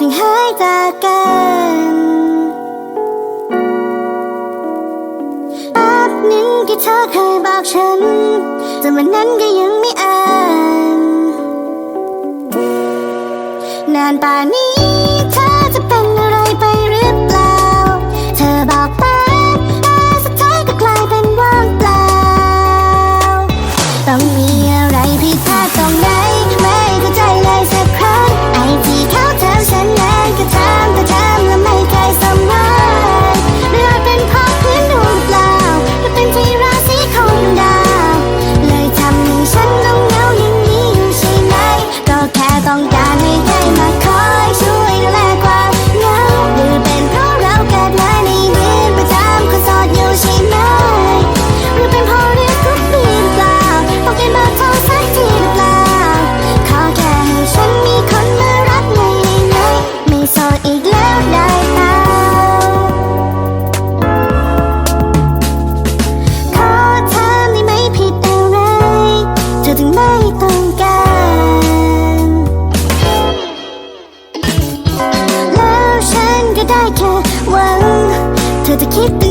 ถึงหายจากกันแาบนั้นที่เธอเคยบอกฉันแต่วันนั้นก็ยังไม่อ่าน นานป่านนี้ to keep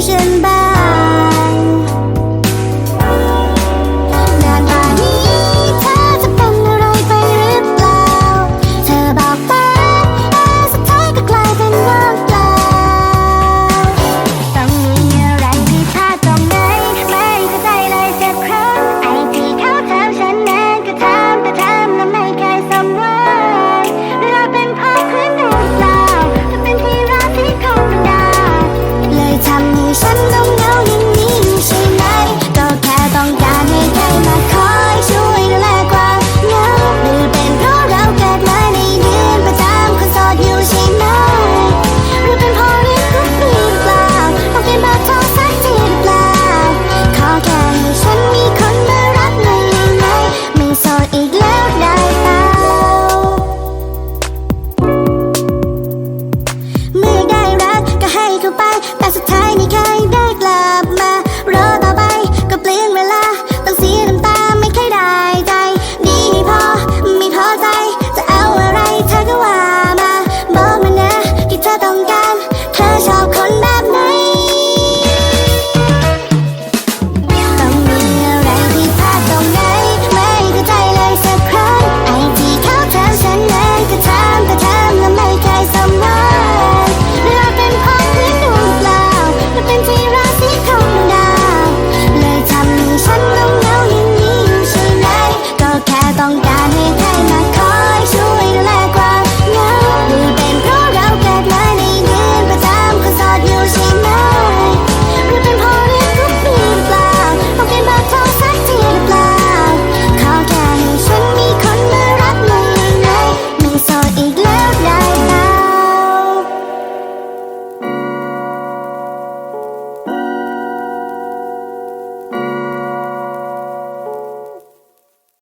loud, loud.